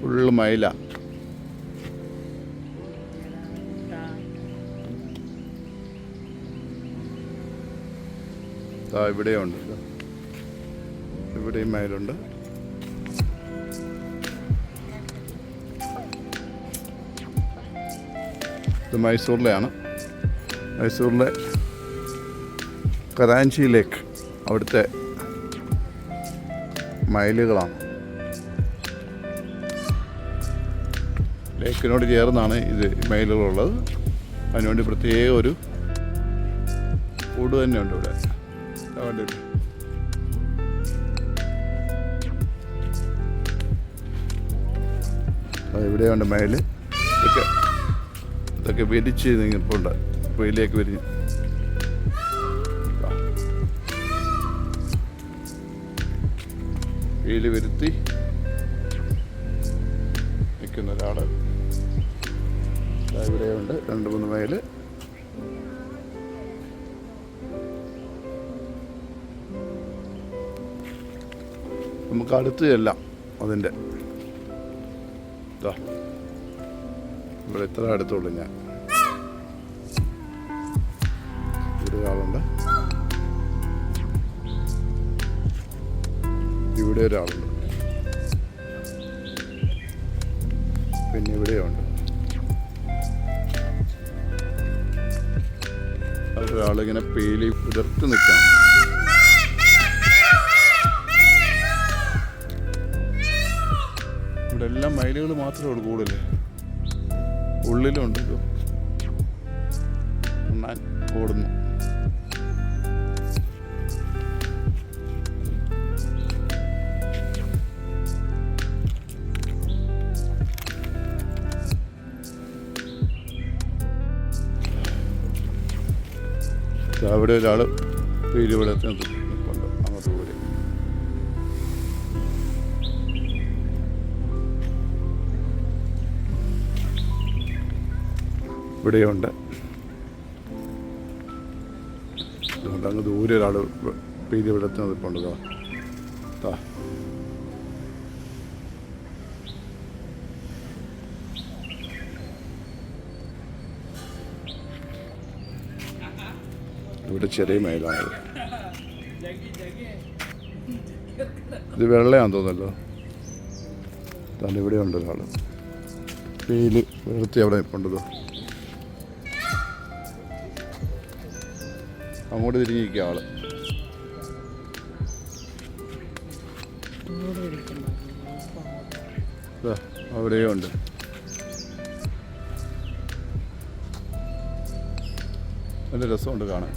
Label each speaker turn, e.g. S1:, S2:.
S1: Full മൈല. ഇവിടെയുണ്ട്. ഇവിടെയും മയിലുണ്ട് ഇത് മൈസൂറിലെയാണ് മൈസൂറിലെ കറാഞ്ചി ലേക്ക് അവിടുത്തെ മയിലുകളാണ് ലേക്കിനോട് ചേർന്നാണ് ഇത് മയിലുകളുള്ളത് അതിനുവേണ്ടി പ്രത്യേക ഒരു കൂട് തന്നെ ഉണ്ട് ഇവിടെ. കണ്ടില്ലേ? ഇവിടെയുണ്ട് മയിൽ ഇതൊക്കെ ഇതൊക്കെ വിരിച്ച് നിൽപ്പുണ്ട് വെയിലേക്ക് വിരിഞ്ഞ്. വെയിൽ വരുത്തി നിൽക്കുന്ന ഒരാൾ ഇവിടെയുണ്ട്. രണ്ട് മൂന്ന് മൈൽ നമുക്ക് അടുത്ത് ചെല്ലാം അതിന്റെ. ഇവിടെ ഇത്ര അടുത്തുള്ളൂ ഞാൻ. ഇവിടെ ഒരാളുണ്ട്. ഇവിടെ ഒരാളുണ്ട്. പിന്നെ ഇവിടെയുണ്ട്. ഒരാളിങ്ങനെ പേലി ഉതിർത്ത് നിൽക്കാം. ഇവിടെ എല്ലാം മയിലുകൾ മാത്രമേ ഉള്ളൂ കൂടുതൽ ഉള്ളിലുണ്ട് ഇത് ഉണ്ണാൻ ഓടുന്നു. അവിടെ ഒരാൾ നിൽപ്പുണ്ട് അങ്ങോട്ട് ഇവിടെയുണ്ട്. അതുകൊണ്ട് അങ്ങ് ദൂരെ ഒരാൾ പീരുവിടത്ത് നിൽപ്പുണ്ട് ദാ. ഇവിടെ ചെറിയ മയിലാണത് ഇത് വെള്ളയാന്ന് തോന്നല്ലോ തന്നെ ഇവിടെ ഉണ്ട് ഒരാൾ വെയിൽ വെളുത്തി അവിടെ നിൽപ്പുണ്ടല്ലോ അങ്ങോട്ട് തിരിഞ്ഞിരിക്കുക ആൾ. അവിടെയും ഉണ്ട്. നല്ല രസമുണ്ട് കാണാൻ.